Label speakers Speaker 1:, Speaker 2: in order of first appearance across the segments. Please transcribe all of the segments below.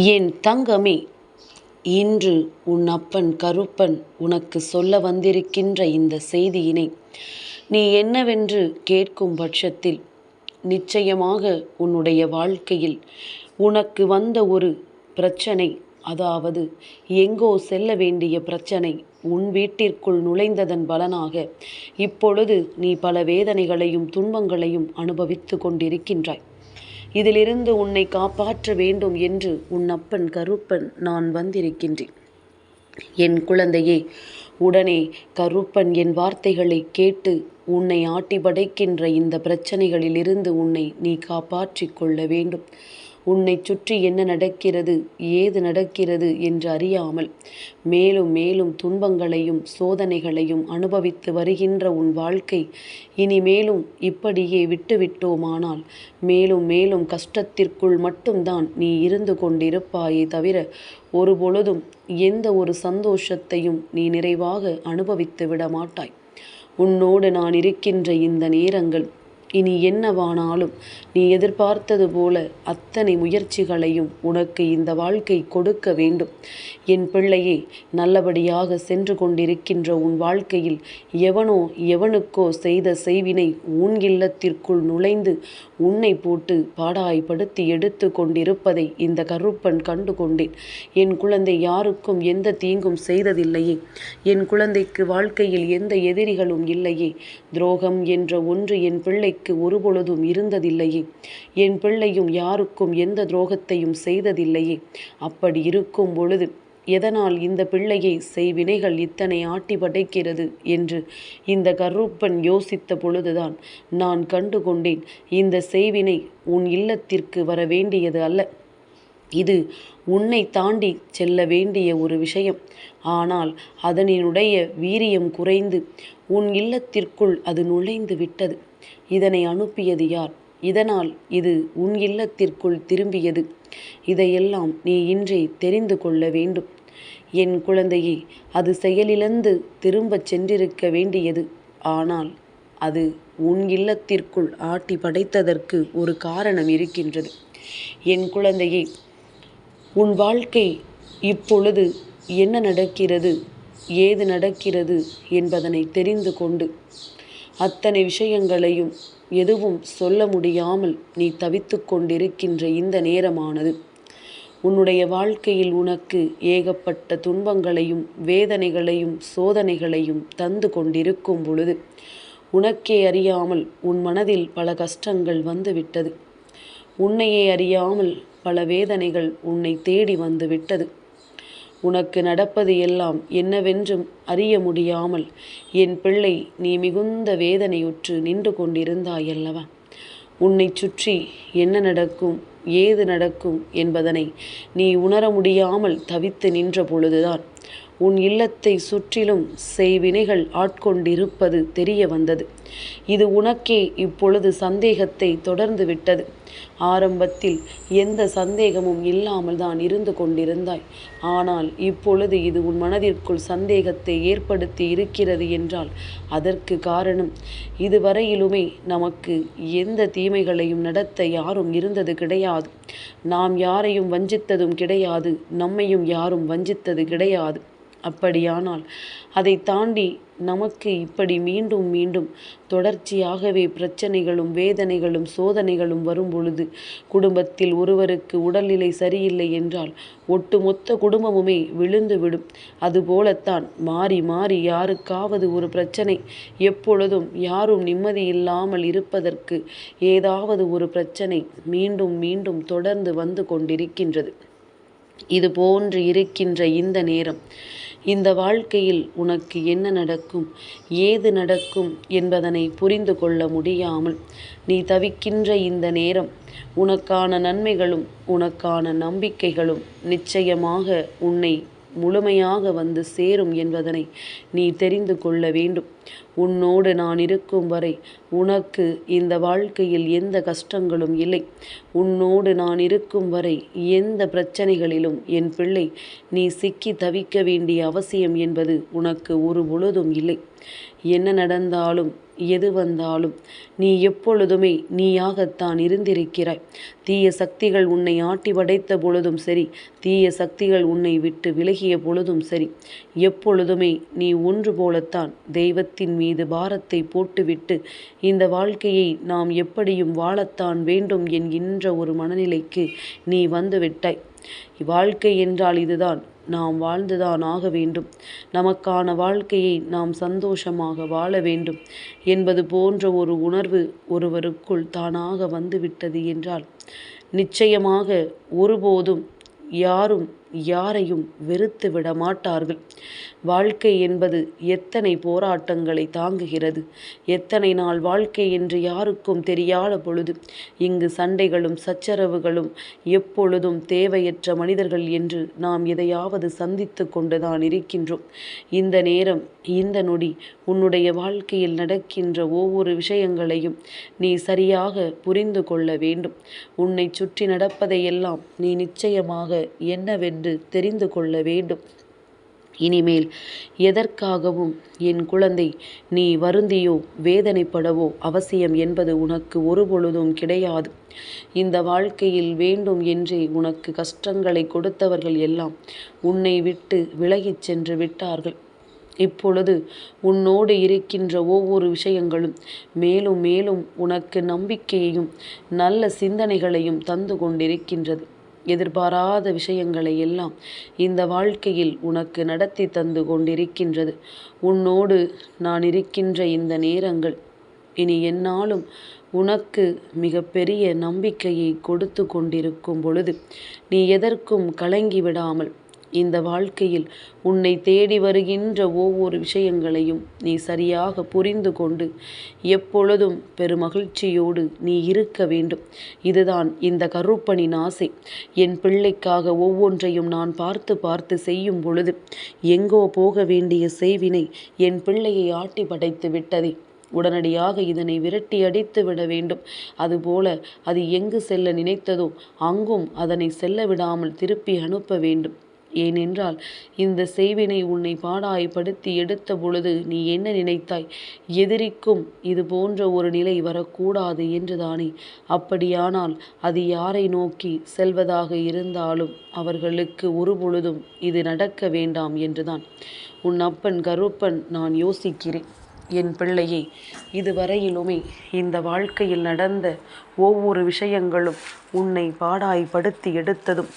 Speaker 1: என் தங்கமே இன்று உன் அப்பன் கருப்பன் உனக்கு சொல்ல வந்திருக்கின்ற இந்த செய்தியினை நீ என்னவென்று கேட்கும் பட்சத்தில் நிச்சயமாக உன்னுடைய வாழ்க்கையில் உனக்கு வந்த ஒரு பிரச்சனை அதாவது எங்கோ செல்ல வேண்டிய பிரச்சனை உன் வீட்டிற்குள் நுழைந்ததன் பலனாக இப்பொழுது நீ பல வேதனைகளையும் துன்பங்களையும் அனுபவித்து கொண்டிருக்கின்றாய். இதிலிருந்து உன்னை காப்பாற்ற வேண்டும் என்று உன் அப்பன் கருப்பன் நான் வந்திருக்கின்றேன். என் குழந்தையே உடனே கருப்பன் என் வார்த்தைகளை கேட்டு உன்னை ஆட்டி படைக்கின்ற இந்த பிரச்சனைகளிலிருந்து உன்னை நீ காப்பாற்றிக் கொள்ள வேண்டும். உன்னை சுற்றி என்ன நடக்கிறது ஏது நடக்கிறது என்று அறியாமல் மேலும் மேலும் துன்பங்களையும் சோதனைகளையும் அனுபவித்து வருகின்ற உன் வாழ்க்கை இனிமேலும் இப்படியே விட்டுவிட்டோமானால் மேலும் மேலும் கஷ்டத்திற்குள் மட்டும்தான் நீ இருந்து கொண்டிருப்பாயே தவிர ஒரு பொழுதும் எந்த ஒரு சந்தோஷத்தையும் நீ நிறைவாக அனுபவித்து விட மாட்டாய். உன்னோடு நான் இருக்கின்ற இந்த நேரங்கள் இனி என்னவானாலும் நீ எதிர்பார்த்தது போல அத்தனை முயற்சிகளையும் உனக்கு இந்த வாழ்க்கை கொடுக்க வேண்டும். என் பிள்ளையே நல்லபடியாக சென்று கொண்டிருக்கின்ற உன் வாழ்க்கையில் எவனோ எவனுக்கோ செய்த செய்வினை உன் இல்லத்திற்குள் நுழைந்து உன்னை போட்டு பாடாய்படுத்தி எடுத்து கொண்டிருப்பதை இந்த கருப்பன் கண்டு கொண்டேன். என் குழந்தை யாருக்கும் எந்த தீங்கும் செய்ததில்லையே. என் குழந்தைக்கு வாழ்க்கையில் எந்த எதிரிகளும் இல்லையே. துரோகம் என்ற ஒன்று என் பிள்ளை பிள்ளைக்கு ஒருபொழுதும் இருந்ததில்லையே. என் பிள்ளையும் யாருக்கும் எந்த துரோகத்தையும் செய்ததில்லையே. அப்படி இருக்கும் பொழுது எதனால் இந்த பிள்ளையை செய்வினைகள் இத்தனை ஆட்டி படைக்கிறது என்று இந்த கருப்பன் யோசித்த பொழுதுதான் நான் கண்டு கொண்டேன் இந்த செய்வினை உன் இல்லத்திற்கு வர வேண்டியது அல்ல. இது உன்னை தாண்டி செல்ல வேண்டிய ஒரு விஷயம். ஆனால் அதனினுடைய வீரியம் குறைந்து உன் இல்லத்திற்குள் அது நுழைந்து விட்டது. இதனை அனுப்பியது யார்? இதனால் இது உன் இல்லத்திற்குள் திரும்பியது. இதையெல்லாம் நீ இன்றே தெரிந்து கொள்ள வேண்டும். என் குழந்தையே அது செயலிழந்து திரும்பச் சென்றிருக்க வேண்டியது. ஆனால் அது உன் இல்லத்திற்குள் ஆட்டி படைத்ததற்கு ஒரு காரணம் இருக்கின்றது. என் குழந்தையே உன் வாழ்க்கை இப்பொழுது என்ன நடக்கிறது ஏது நடக்கிறது என்பதனை தெரிந்து கொண்டு அத்தனை விஷயங்களையும் எதுவும் சொல்ல முடியாமல் நீ தவித்து கொண்டிருக்கின்ற இந்த நேரமானது. உன்னுடைய வாழ்க்கையில் உனக்கு ஏகப்பட்ட துன்பங்களையும் வேதனைகளையும் சோதனைகளையும் தந்து கொண்டிருக்கும் பொழுது உனக்கே அறியாமல் உன் மனதில் பல கஷ்டங்கள் வந்துவிட்டது. உன்னையே அறியாமல் பல வேதனைகள் உன்னை தேடி வந்து விட்டது உனக்கு நடப்பது எல்லாம் என்னவென்றும் அறிய முடியாமல் என் பிள்ளை நீ மிகுந்த வேதனையுற்று நின்று கொண்டிருந்தாயல்லவா உன்னை சுற்றி என்ன நடக்கும் ஏது நடக்கும் என்பதனை நீ உணர முடியாமல் தவித்து நின்ற பொழுதுதான் உன் இல்லத்தை சுற்றிலும் செய்வினைகள் ஆட்கொண்டிருப்பது தெரிய வந்தது. இது உனக்கே இப்பொழுது சந்தேகத்தை தொடர்ந்து விட்டது. ஆரம்பத்தில் எந்த சந்தேகமும் இல்லாமல் தான் இருந்து கொண்டிருந்தாய். ஆனால் இப்பொழுது இது உன் மனதிற்குள் சந்தேகத்தை ஏற்படுத்தி இருக்கிறது என்றால் அதற்கு காரணம் இதுவரையிலுமே நமக்கு எந்த தீமைகளையும் நடத்த யாரும் இருந்தது கிடையாது. நாம் யாரையும் வஞ்சித்ததும் கிடையாது நம்மையும் யாரும் வஞ்சித்தது கிடையாது. அப்படியானால் அதை தாண்டி நமக்கு இப்படி மீண்டும் மீண்டும் தொடர்ச்சியாகவே பிரச்சனைகளும் வேதனைகளும் சோதனைகளும் வரும் பொழுது குடும்பத்தில் ஒருவருக்கு உடல்நிலை சரியில்லை என்றால் ஒட்டுமொத்த குடும்பமுமே விழுந்துவிடும். அதுபோலத்தான் மாறி மாறி யாருக்காவது ஒரு பிரச்சனை எப்பொழுதும் யாரும் நிம்மதி இல்லாமல் இருப்பதற்கு ஏதாவது ஒரு பிரச்சனை மீண்டும் மீண்டும் தொடர்ந்து வந்து கொண்டிருக்கின்றது. இது போன்று இருக்கின்ற இந்த நேரம் இந்த வாழ்க்கையில் உனக்கு என்ன நடக்கும் ஏது நடக்கும் என்பதனை புரிந்து கொள்ள முடியாமல் நீ தவிக்கின்ற இந்த நேரம் உனக்கான நன்மைகளும் உனக்கான நம்பிக்கைகளும் நிச்சயமாக உன்னை முழுமையாக வந்து சேரும் என்பதனை நீ தெரிந்து கொள்ள வேண்டும். உன்னோடு நான் இருக்கும் வரை உனக்கு இந்த வாழ்க்கையில் எந்த கஷ்டங்களும் இல்லை. உன்னோடு நான் இருக்கும் வரை எந்த பிரச்சனைகளிலும் என் பிள்ளை நீ சிக்கி தவிக்க வேண்டிய அவசியம் என்பது உனக்கு ஒரு பொழுதும் இல்லை. என்ன நடந்தாலும் எது வந்தாலும் நீ எப்பொழுதுமே நீயாகத்தான் இருந்திருக்கிறாய். தீய சக்திகள் உன்னை ஆட்டி படைத்த பொழுதும் சரி தீய சக்திகள் உன்னை விட்டு விலகிய பொழுதும் சரி எப்பொழுதுமே நீ ஒன்று போலத்தான் தெய்வத்தின் மீது பாரத்தை போட்டுவிட்டு இந்த வாழ்க்கையை நாம் எப்படியும் வாழத்தான் வேண்டும் என்கின்ற ஒரு மனநிலைக்கு நீ வந்துவிட்டாய். வாழ்க்கை என்றால் இதுதான். நாம் வாழ்ந்துதான் ஆக வேண்டும். நமக்கான வாழ்க்கையை நாம் சந்தோஷமாக வாழ வேண்டும். என்பது போன்ற ஒரு உணர்வு ஒருவருக்குள் தானாக வந்துவிட்டது என்றால் நிச்சயமாக ஒருபோதும் யாரும் யாரையும் வெறுத்து விட மாட்டார்கள் வாழ்க்கை என்பது எத்தனை போராட்டங்களை தாங்குகிறது? எத்தனை நாள் வாழ்க்கை என்று யாருக்கும் தெரியாத பொழுது இங்கு சண்டைகளும் சச்சரவுகளும் எப்பொழுதும் தேவையற்ற மனிதர்கள் என்று நாம் எதையாவது சந்தித்து கொண்டுதான் இருக்கின்றோம். இந்த நேரம் இந்த நொடி உன்னுடைய வாழ்க்கையில் நடக்கின்ற ஒவ்வொரு விஷயங்களையும் நீ சரியாக புரிந்து கொள்ள வேண்டும். உன்னை சுற்றி நடப்பதையெல்லாம் நீ நிச்சயமாக என்னவென்று தெரிந்து கொள்ள வேண்டும். இனிமேல் எதற்காகவும் என் குழந்தை நீ வருந்தியோ வேதனைப்படவோ அவசியம் என்பது உனக்கு ஒருபொழுதும் கிடையாது. இந்த வாழ்க்கையில் வேண்டும் என்றே உனக்கு கஷ்டங்களை கொடுத்தவர்கள் எல்லாம் உன்னை விட்டு விலகிச் சென்று விட்டார்கள். இப்பொழுது உன்னோடு இருக்கின்ற ஒவ்வொரு விஷயங்களும் மேலும் மேலும் உனக்கு நம்பிக்கையையும் நல்ல சிந்தனைகளையும் தந்து கொண்டிருக்கின்றது. எதிர்பாராத விஷயங்களை எல்லாம் இந்த வாழ்க்கையில் உனக்கு நடத்தி தந்து கொண்டிருக்கின்றது. உன்னோடு நான் இருக்கின்ற இந்த நேரங்கள் இனி என்னாலும் உனக்கு மிகப்பெரிய நம்பிக்கையை கொடுத்து கொண்டிருக்கும் பொழுது நீ எதற்கும் கலங்கி விடாமல் இந்த வாழ்க்கையில் உன்னை தேடி வருகின்ற ஒவ்வொரு விஷயங்களையும் நீ சரியாக புரிந்து கொண்டு எப்பொழுதும் பெருமகிழ்ச்சியோடு நீ இருக்க வேண்டும். இதுதான் இந்த கருப்பனின் ஆசை. என் பிள்ளைக்காக ஒவ்வொன்றையும் நான் பார்த்து பார்த்து செய்யும் பொழுது எங்கோ போக வேண்டிய செய்வினை என் பிள்ளையை ஆட்டி படைத்து விட்டதே. உடனடியாக இதனை விரட்டி அடித்து விட வேண்டும். அதுபோல அது எங்கு செல்ல நினைத்ததோ அங்கும் அதனை செல்ல விடாமல் திருப்பி அனுப்ப வேண்டும். ஏனென்றால் இந்த செய்வினை உன்னை பாடாய்படுத்தி எடுத்த பொழுது நீ என்ன நினைத்தாய்? எதிரிக்கும் இது போன்ற ஒரு நிலை வரக்கூடாது என்றுதானே அப்படியானால் அது யாரை நோக்கி செல்வதாக இருந்தாலும் அவர்களுக்கு ஒரு பொழுதும் இது நடக்க வேண்டாம் என்றுதான். உன் அப்பன் கருப்பன் நான் யோசிக்கிறேன். என் பிள்ளையை இதுவரையிலுமே இந்த வாழ்க்கையில் நடந்த ஒவ்வொரு விஷயங்களும் உன்னை பாடாய்படுத்தி எடுத்ததும்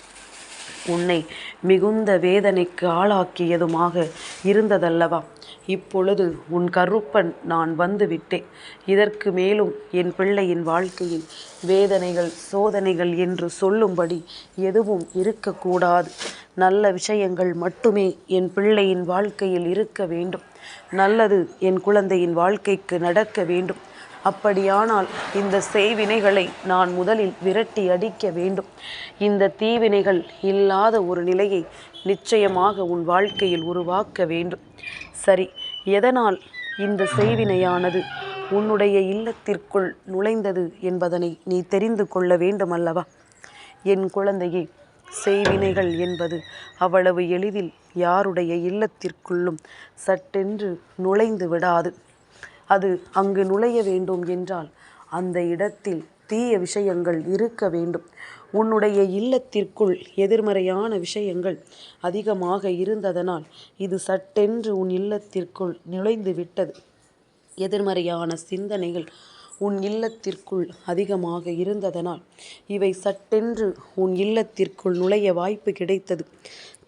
Speaker 1: உன்னை மிகுந்த வேதனைக்கு ஆளாக்கியதுமாக இருந்ததல்லவா? இப்பொழுது உன் கருப்பன் நான் வந்து விட்டேன். இதற்கு மேலும் என் பிள்ளையின் வாழ்க்கையில் வேதனைகள் சோதனைகள் என்று சொல்லும்படி எதுவும் இருக்கக்கூடாது. நல்ல விஷயங்கள் மட்டுமே என் பிள்ளையின் வாழ்க்கையில் இருக்க வேண்டும். நல்லது என் குழந்தையின் வாழ்க்கைக்கு நடக்க வேண்டும். அப்படியானால் இந்த செய்வினைகளை நான் முதலில் விரட்டி அடிக்க வேண்டும். இந்த தீவினைகள் இல்லாத ஒரு நிலையை நிச்சயமாக உன் வாழ்க்கையில் உருவாக்க வேண்டும். சரி எதனால் இந்த செய்வினையானது உன்னுடைய இல்லத்திற்குள் நுழைந்தது என்பதனை நீ தெரிந்து கொள்ள வேண்டும் அல்லவா என் குழந்தையே செய்வினைகள் என்பது அவ்வளவு எளிதில் யாருடைய இல்லத்திற்குள்ளும் சட்டென்று நுழைந்து விடாது. அது அங்கு நுழைய வேண்டும் என்றால் அந்த இடத்தில் தீய விஷயங்கள் இருக்க வேண்டும். உன்னுடைய இல்லத்திற்குள் எதிர்மறையான விஷயங்கள் அதிகமாக இருந்ததனால் இது சட்டென்று உன் இல்லத்திற்குள் நுழைந்து விட்டது. எதிர்மறையான சிந்தனைகள் உன் இல்லத்திற்குள் அதிகமாக இருந்ததனால் இவை சட்டென்று உன் இல்லத்திற்குள் நுழைய வாய்ப்பு கிடைத்தது.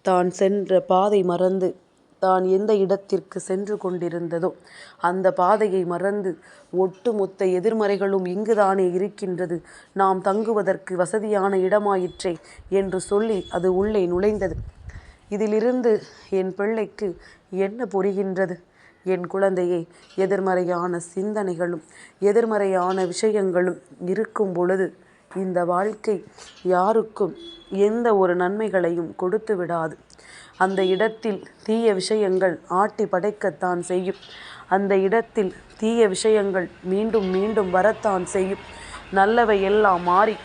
Speaker 1: தான் சென்ற பாதை மறந்து தான் எந்த இடத்திற்கு சென்று கொண்டிருந்ததோ அந்த பாதையை மறந்து ஒட்டுமொத்த எதிர்மறைகளும் இங்குதானே இருக்கின்றது. நாம் தங்குவதற்கு வசதியான இடமாயிற்றே என்று சொல்லி அது உள்ளே நுழைந்தது. இதிலிருந்து என் பிள்ளைக்கு என்ன புரிகின்றது? என் குழந்தையே எதிர்மறையான சிந்தனைகளும் எதிர்மறையான விஷயங்களும் இருக்கும் பொழுது இந்த வாழ்க்கை யாருக்கும் எந்த ஒரு நன்மைகளையும் கொடுத்து விடாது. அந்த இடத்தில் தீய விஷயங்கள் ஆட்டி படைக்கத்தான் செய்யும். அந்த இடத்தில் தீய விஷயங்கள் மீண்டும் மீண்டும் வரத்தான் செய்யும். நல்லவை எல்லாம் மாறி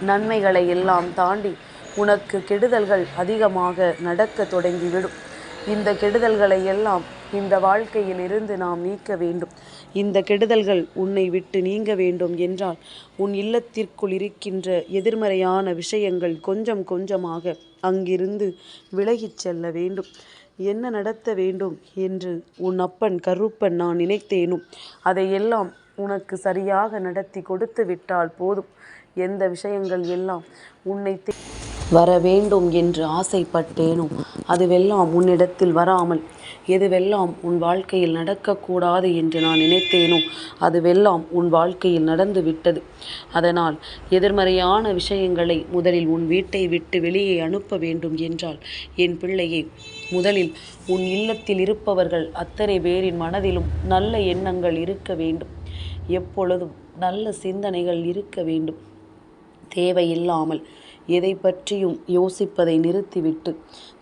Speaker 1: நன்மைகளை எல்லாம் தாண்டி உனக்கு கெடுதல்கள் அதிகமாக நடக்க தொடங்கிவிடும். இந்த கெடுதல்களை எல்லாம் இந்த வாழ்க்கையில் இருந்து நாம் நீக்க வேண்டும். இந்த கெடுதல்கள் உன்னை விட்டு நீங்க வேண்டும் என்றால் உன் இல்லத்திற்குள் இருக்கின்ற எதிர்மறையான விஷயங்கள் கொஞ்சம் கொஞ்சமாக அங்கிருந்து விலகிச் செல்ல வேண்டும். என்ன நடத்த வேண்டும் என்று உன் அப்பன் கருப்பன் நான் நினைத்தேனும். அதையெல்லாம் உனக்கு சரியாக நடத்தி கொடுத்து விட்டால் போதும். எந்த விஷயங்கள் எல்லாம் உன்னை வர வேண்டும் என்று ஆசைப்பட்டேனோ அதுவெல்லாம் உன்னிடத்தில் வராமல் எதுவெல்லாம் உன் வாழ்க்கையில் நடக்கக்கூடாது என்று நான் நினைத்தேனோ அதுவெல்லாம் உன் வாழ்க்கையில் நடந்து விட்டது. அதனால் எதிர்மறையான விஷயங்களை முதலில் உன் வீட்டை விட்டு வெளியே அனுப்ப வேண்டும் என்றால் என் பிள்ளையே முதலில் உன் இல்லத்தில் இருப்பவர்கள் அத்தனை பேரின் மனதிலும் நல்ல எண்ணங்கள் இருக்க வேண்டும். எப்பொழுதும் நல்ல சிந்தனைகள் இருக்க வேண்டும். தேவையில்லாமல் எதை பற்றியும் யோசிப்பதை நிறுத்திவிட்டு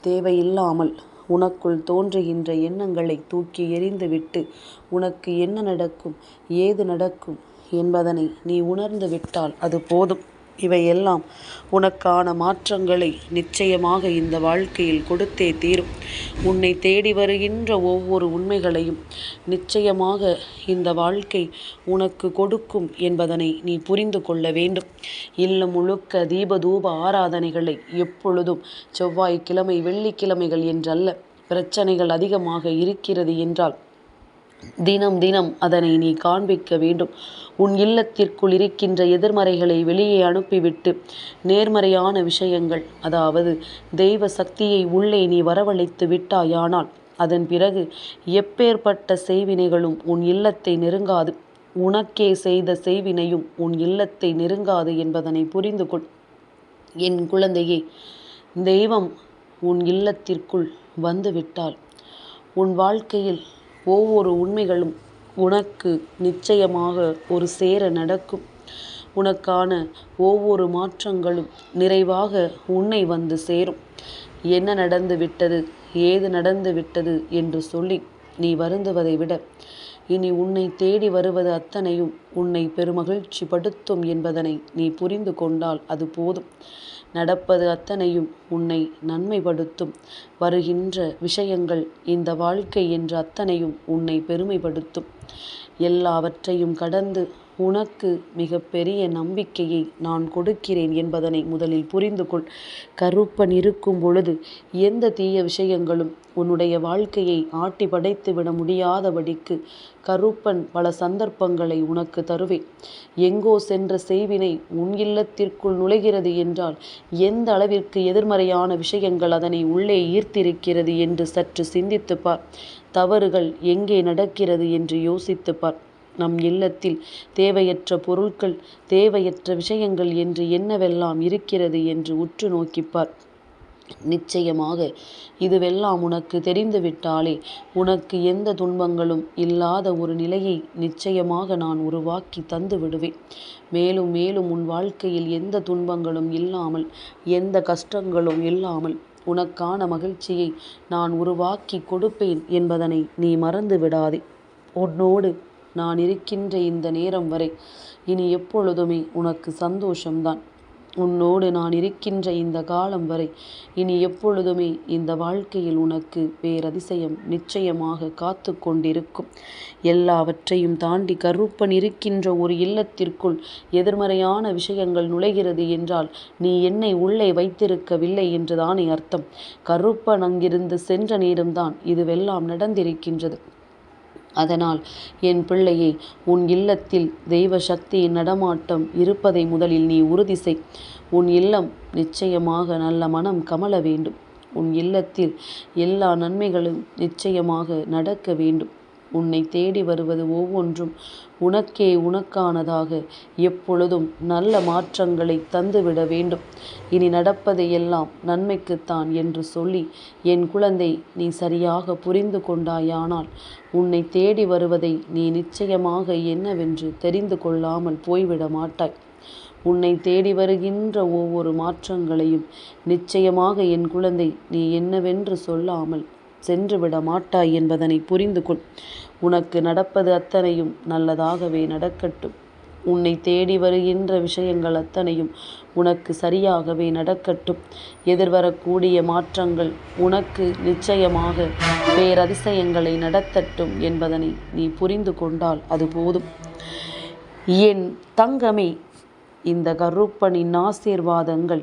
Speaker 1: தேவையில்லாமல் உனக்குள் தோன்றுகின்ற எண்ணங்களை தூக்கி எறிந்துவிட்டு உனக்கு என்ன நடக்கும் ஏது நடக்கும் என்பதனை நீ உணர்ந்து விட்டால் அது போதும். இவையெல்லாம் உனக்கான மாற்றங்களை நிச்சயமாக இந்த வாழ்க்கையில் கொடுத்தே தீரும். உன்னை தேடி வருகின்ற ஒவ்வொரு உண்மைகளையும் நிச்சயமாக இந்த வாழ்க்கை உனக்கு கொடுக்கும் என்பதனை நீ புரிந்து கொள்ள வேண்டும். இல்லம் முழுக்க தீபதூப ஆராதனைகளை எப்பொழுதும் செவ்வாய்க்கிழமை வெள்ளிக்கிழமைகள் என்றல்ல பிரச்சனைகள் அதிகமாக இருக்கிறது என்றால் தினம் தினம் அதனை நீ காண்பிக்க வேண்டும். உன் இல்லத்திற்குள் இருக்கின்ற எதிர்மறைகளை வெளியே அனுப்பிவிட்டு நேர்மறையான விஷயங்கள் அதாவது தெய்வ சக்தியை உள்ளே நீ வரவழைத்து விட்டாயானால் அதன் பிறகு எப்பேற்பட்ட செய்வினைகளும் உன் இல்லத்தை நெருங்காது. உனக்கே செய்த செய்வினையும் உன் இல்லத்தை நெருங்காது என்பதனை புரிந்து கொள். என் குழந்தையே தெய்வம் உன் இல்லத்திற்குள் வந்துவிட்டால் உன் வாழ்க்கையில் ஒவ்வொரு உண்மைகளும் உனக்கு நிச்சயமாக ஒரு சேர நடக்கும். உனக்கான ஒவ்வொரு மாற்றங்களும் நிறைவாக உன்னை வந்து சேரும். என்ன நடந்து விட்டது ஏது நடந்து விட்டது என்று சொல்லி நீ வருந்துவதை விட இனி உன்னை தேடி வருவது அத்தனையும் உன்னை பெருமகிழ்ச்சி படுத்தும் என்பதனை நீ புரிந்து கொண்டால் அது போதும். நடப்பது அத்தனையும் உன்னை நன்மைப்படுத்தும். வருகின்ற விஷயங்கள் இந்த வாழ்க்கை என்ற அத்தனையும் உன்னை பெருமைப்படுத்தும். எல்லாவற்றையும் கடந்து உனக்கு மிக பெரிய நம்பிக்கையை நான் கொடுக்கிறேன் என்பதனை முதலில் புரிந்து கொள். கருப்பன் இருக்கும் பொழுது எந்த தீய விஷயங்களும் உன்னுடைய வாழ்க்கையை ஆட்டி படைத்து விட முடியாதபடிக்கு கருப்பன் பல சந்தர்ப்பங்களை உனக்கு தருவேன் எங்கோ சென்ற செய்வினை உன் இல்லத்திற்குள் நுழைகிறது என்றால் எந்த அளவிற்கு எதிர்மறையான விஷயங்கள் அதனை உள்ளே ஈர்த்திருக்கிறது என்று சற்று சிந்தித்துப்பார் தவறுகள் எங்கே நடக்கிறது என்று யோசித்து பார். நம் இல்லத்தில் தேவையற்ற பொருட்கள் தேவையற்ற விஷயங்கள் என்று என்னவெல்லாம் இருக்கிறது என்று உற்று நோக்கிப்பார். நிச்சயமாக இதுவெல்லாம் உனக்கு தெரிந்துவிட்டாலே உனக்கு எந்த துன்பங்களும் இல்லாத ஒரு நிலையை நிச்சயமாக நான் உருவாக்கி தந்து விடுவேன். மேலும் மேலும் உன் வாழ்க்கையில் எந்த துன்பங்களும் இல்லாமல் எந்த கஷ்டங்களும் இல்லாமல் உனக்கான மகிழ்ச்சியை நான் உருவாக்கி கொடுப்பேன் என்பதனை நீ மறந்து விடாதே உன்னோடு நான் இருக்கின்ற இந்த நேரம் வரை இனி எப்பொழுதுமே உனக்கு சந்தோஷம்தான். உன்னோடு நான் இருக்கின்ற இந்த காலம் வரை இனி எப்பொழுதுமே இந்த வாழ்க்கையில் உனக்கு பேரதிசயம் நிச்சயமாக காத்து கொண்டிருக்கும். எல்லாவற்றையும் தாண்டி கருப்பன் இருக்கின்ற ஒரு இல்லத்திற்குள் எதிர்மறையான விஷயங்கள் நுழைகிறது என்றால் நீ என்னை உள்ளே வைத்திருக்கவில்லை என்றுதானே அர்த்தம். கருப்பன் அங்கிருந்து சென்ற நேரம்தான் இதுவெல்லாம் நடந்திருக்கின்றது. அதனால் என் பிள்ளையை உன் இல்லத்தில் தெய்வ சக்தியின் நடமாட்டம் இருப்பதை முதலில் நீ உறுதி செய் உன் இல்லம் நிச்சயமாக நல்ல மனம் கமல வேண்டும். உன் இல்லத்தில் எல்லா நன்மைகளும் நிச்சயமாக நடக்க வேண்டும். உன்னை தேடி வருவது ஒவ்வொன்றும் உனக்கே உனக்கானதாக. எப்பொழுதும் நல்ல மாற்றங்களை தந்துவிட வேண்டும். இனி நடப்பதை எல்லாம் நன்மைக்குத்தான் என்று சொல்லி என் குழந்தை நீ சரியாக புரிந்து கொண்டாயானால் உன்னை தேடி வருவதை நீ நிச்சயமாக என்னவென்று தெரிந்து கொள்ளாமல் போய்விட மாட்டாய். உன்னை தேடி வருகின்ற ஒவ்வொரு மாற்றங்களையும் நிச்சயமாக என் குழந்தை நீ என்னவென்று சொல்லாமல் சென்றுவிட மாட்டாய் என்பதனை புரிந்து கொள். உனக்கு நடப்பது அத்தனையும் நல்லதாகவே நடக்கட்டும். உன்னை தேடி வருகின்ற விஷயங்கள் அத்தனையும் உனக்கு சரியாகவே நடக்கட்டும். எதிர்வரக்கூடிய மாற்றங்கள் உனக்கு நிச்சயமாக பேரதிசயங்களை நடத்தட்டும் என்பதனை நீ புரிந்து கொண்டால் அது போதும். என் தங்கமே இந்த கருப்பனின் ஆசீர்வாதங்கள்